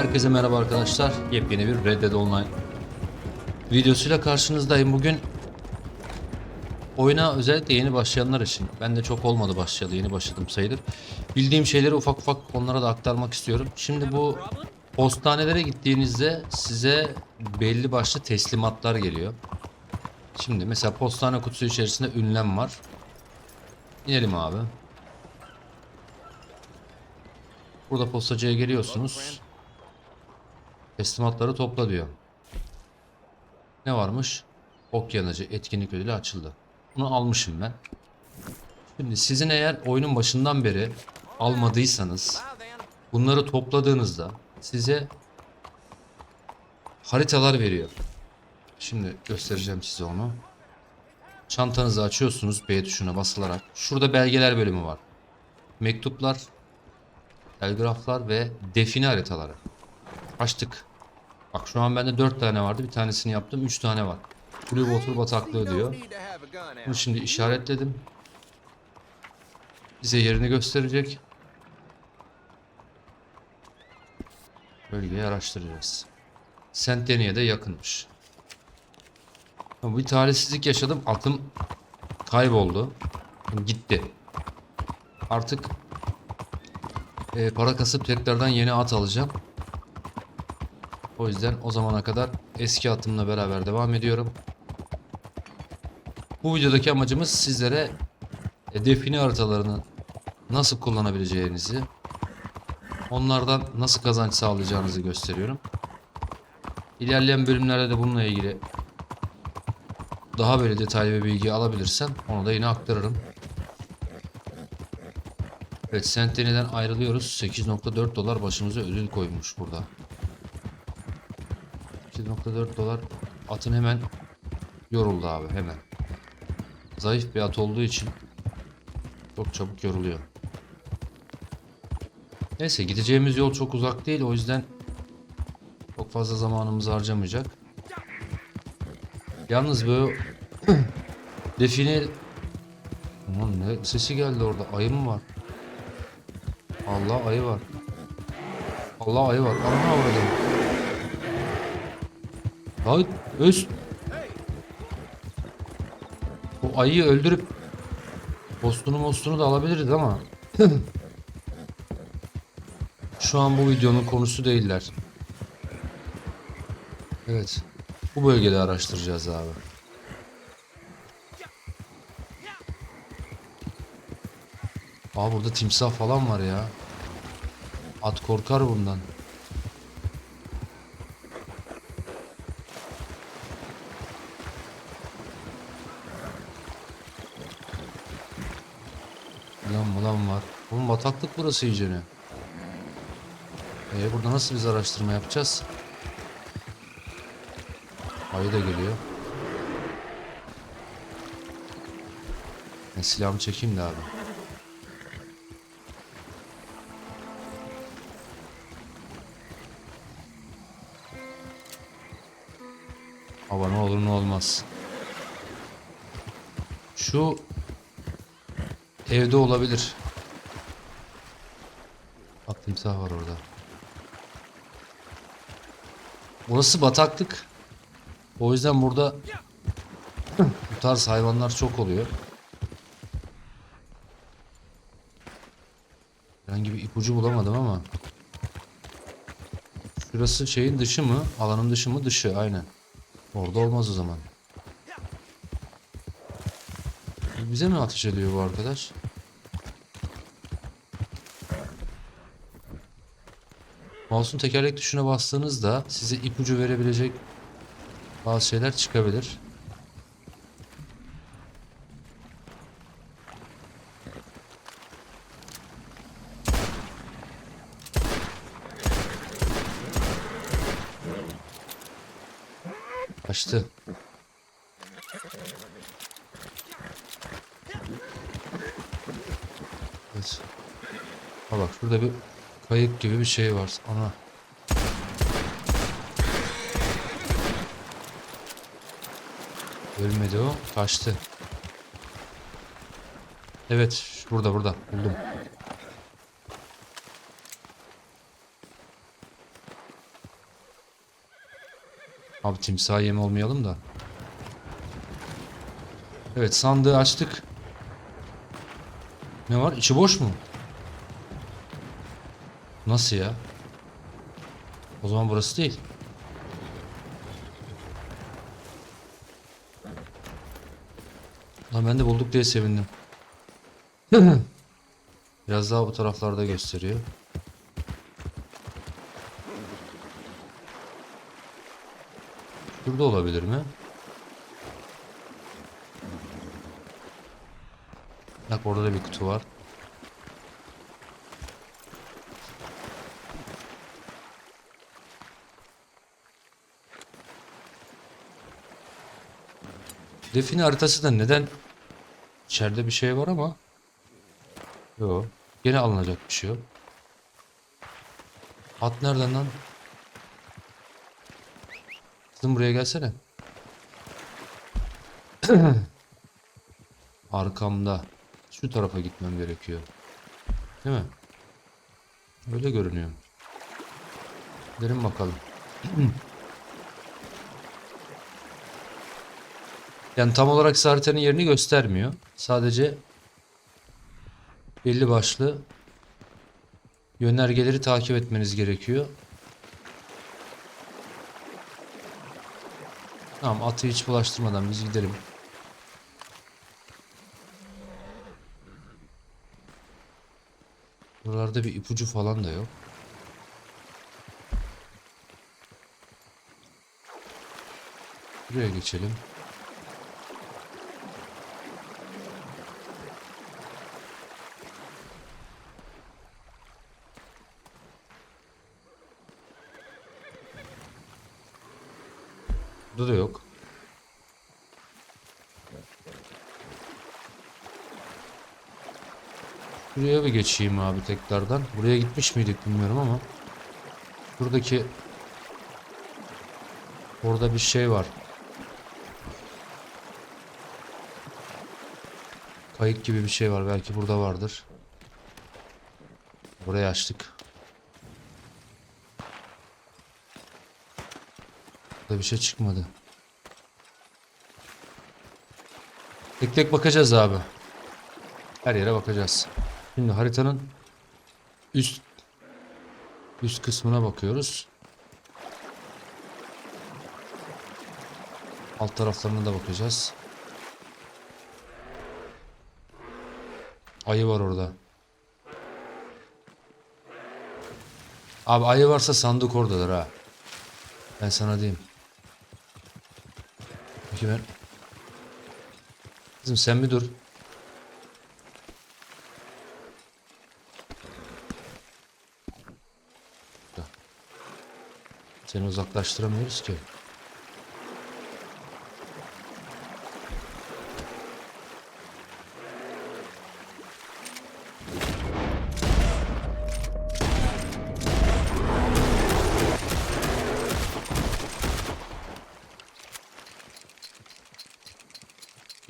Herkese merhaba arkadaşlar. Yepyeni bir Red Dead Online videosuyla karşınızdayım bugün. Oyuna özellikle yeni başlayanlar için. Ben de çok olmadı başlayalı. Yeni başladım sayılır. Bildiğim şeyleri ufak ufak onlara da aktarmak istiyorum. Şimdi bu postanelere gittiğinizde size belli başlı teslimatlar geliyor. Şimdi mesela postane kutusu içerisinde ünlem var. İnelim abi. Burada postacıya geliyorsunuz. Teslimatları topla diyor. Ne varmış? Ok yanıcı etkinlik ödülü açıldı. Bunu almışım ben. Şimdi sizin eğer oyunun başından beri almadıysanız bunları topladığınızda size haritalar veriyor. Şimdi göstereceğim size onu. Çantanızı açıyorsunuz B tuşuna basılarak. Şurada belgeler bölümü var. Mektuplar, telgraflar ve define haritaları. Açtık. Bak şu an bende 4 tane vardı. Bir tanesini yaptım. 3 tane var. Blue Water bataklığı diyor. Bunu şimdi işaretledim. Bize yerini gösterecek. Bölgeyi araştıracağız. Saint Denis'e de yakınmış. Bir talihsizlik yaşadım. Atım kayboldu. Gitti. Artık e, para kasıp tekrardan yeni at alacağım. O yüzden o zamana kadar eski atımla beraber devam ediyorum. Bu videodaki amacımız sizlere e, define haritalarını nasıl kullanabileceğinizi, onlardan nasıl kazanç sağlayacağınızı gösteriyorum. İlerleyen bölümlerde de bununla ilgili daha böyle detaylı bir bilgi alabilirsem onu da yine aktarırım. Evet Senteni'den ayrılıyoruz. 8.4 dolar başımıza ödül koymuş burada. 8.4 dolar atın hemen yoruldu abi hemen. Zayıf bir at olduğu için çok çabuk yoruluyor. Neyse gideceğimiz yol çok uzak değil o yüzden çok fazla zamanımızı harcamayacak. Yalnız bu define Aman ne sesi geldi orada ayı mı var? Allah ayı var. Allah ayı var. Ana avradım. Lan öz. Bu ayıyı öldürüp postunu mostunu da alabiliriz ama şu an bu videonun konusu değiller. Evet. Bu bölgede araştıracağız abi. Aa burada timsah falan var ya. At korkar bundan. Yılan mulan var. Oğlum bataklık burası iyicene. Ee burada nasıl biz araştırma yapacağız? Ayı da geliyor. Ben silahımı çekeyim de abi. Hava ne olur ne olmaz. Şu evde olabilir. Timsah var orada. Burası bataklık. O yüzden burada bu tarz hayvanlar çok oluyor. Herhangi bir ipucu bulamadım ama. Şurası şeyin dışı mı? Alanın dışı mı? Dışı aynen. Orada olmaz o zaman. Bize mi ateş ediyor bu arkadaş? Mouse'un tekerlek tuşuna bastığınızda size ipucu verebilecek bazı şeyler çıkabilir. Kaçtı. Evet. Ha bak şurada bir kayık gibi bir şey var. Ana. Ölmedi o. Kaçtı. Evet. Burada burada. Buldum. Abi timsah yem olmayalım da. Evet sandığı açtık. Ne var? İçi boş mu? Nasıl ya? O zaman burası değil. Lan ben de bulduk diye sevindim. Biraz daha bu taraflarda gösteriyor. Şurada olabilir mi? Bak orada da bir kutu var. Define haritası da neden içeride bir şey var ama yok. Gene alınacak bir şey yok. At nereden lan? Kızım buraya gelsene. Arkamda. Şu tarafa gitmem gerekiyor. Değil mi? Öyle görünüyor. Gidelim bakalım. Yani tam olarak size haritanın yerini göstermiyor. Sadece belli başlı yönergeleri takip etmeniz gerekiyor. Tamam atı hiç bulaştırmadan biz gidelim. Buralarda bir ipucu falan da yok. Buraya geçelim. Burada da yok. Buraya bir geçeyim abi tekrardan. Buraya gitmiş miydik bilmiyorum ama. Buradaki Orada bir şey var. Kayık gibi bir şey var. Belki burada vardır. Burayı açtık. Burada bir şey çıkmadı. Tek tek bakacağız abi. Her yere bakacağız. Şimdi haritanın üst üst kısmına bakıyoruz. Alt taraflarına da bakacağız. Ayı var orada. Abi ayı varsa sandık oradadır ha. Ben sana diyeyim. Peki ben... Kızım sen bir dur. Seni uzaklaştıramıyoruz ki.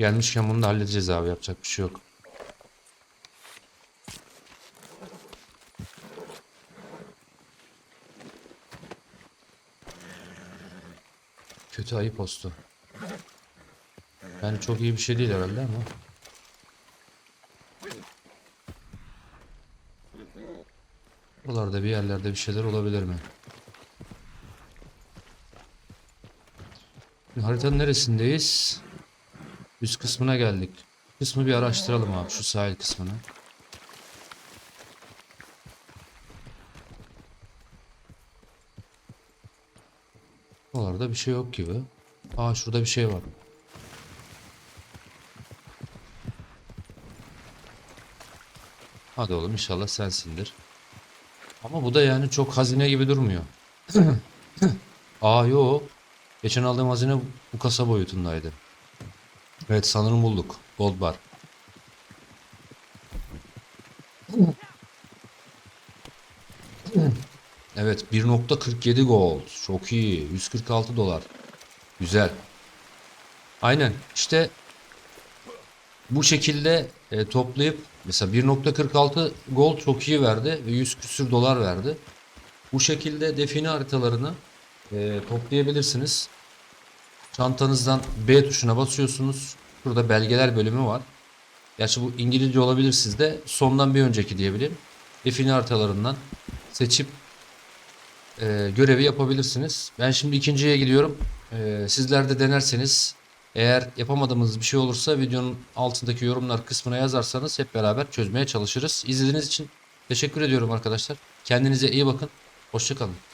Gelmişken bunu da halledeceğiz abi yapacak bir şey yok. Kötü ayı postu. Yani çok iyi bir şey değil herhalde ama. Buralarda bir yerlerde bir şeyler olabilir mi? Haritanın neresindeyiz? Üst kısmına geldik. Kısmı bir araştıralım abi şu sahil kısmını. Oralarda bir şey yok gibi. Aa şurada bir şey var. Hadi oğlum inşallah sensindir. Ama bu da yani çok hazine gibi durmuyor. Aa yok. Geçen aldığım hazine bu kasa boyutundaydı. Evet sanırım bulduk. Gold bar. Evet 1.47 gold. Çok iyi. 146 dolar. Güzel. Aynen. İşte bu şekilde e, toplayıp mesela 1.46 gold çok iyi verdi ve 100 küsür dolar verdi. Bu şekilde define haritalarını e, toplayabilirsiniz. Çantanızdan B tuşuna basıyorsunuz. Burada belgeler bölümü var. Gerçi bu İngilizce olabilir sizde. Sondan bir önceki diyebilirim. Define haritalarından seçip e, görevi yapabilirsiniz. Ben şimdi ikinciye gidiyorum. E, sizler de denerseniz eğer yapamadığımız bir şey olursa videonun altındaki yorumlar kısmına yazarsanız hep beraber çözmeye çalışırız. İzlediğiniz için teşekkür ediyorum arkadaşlar. Kendinize iyi bakın. Hoşçakalın.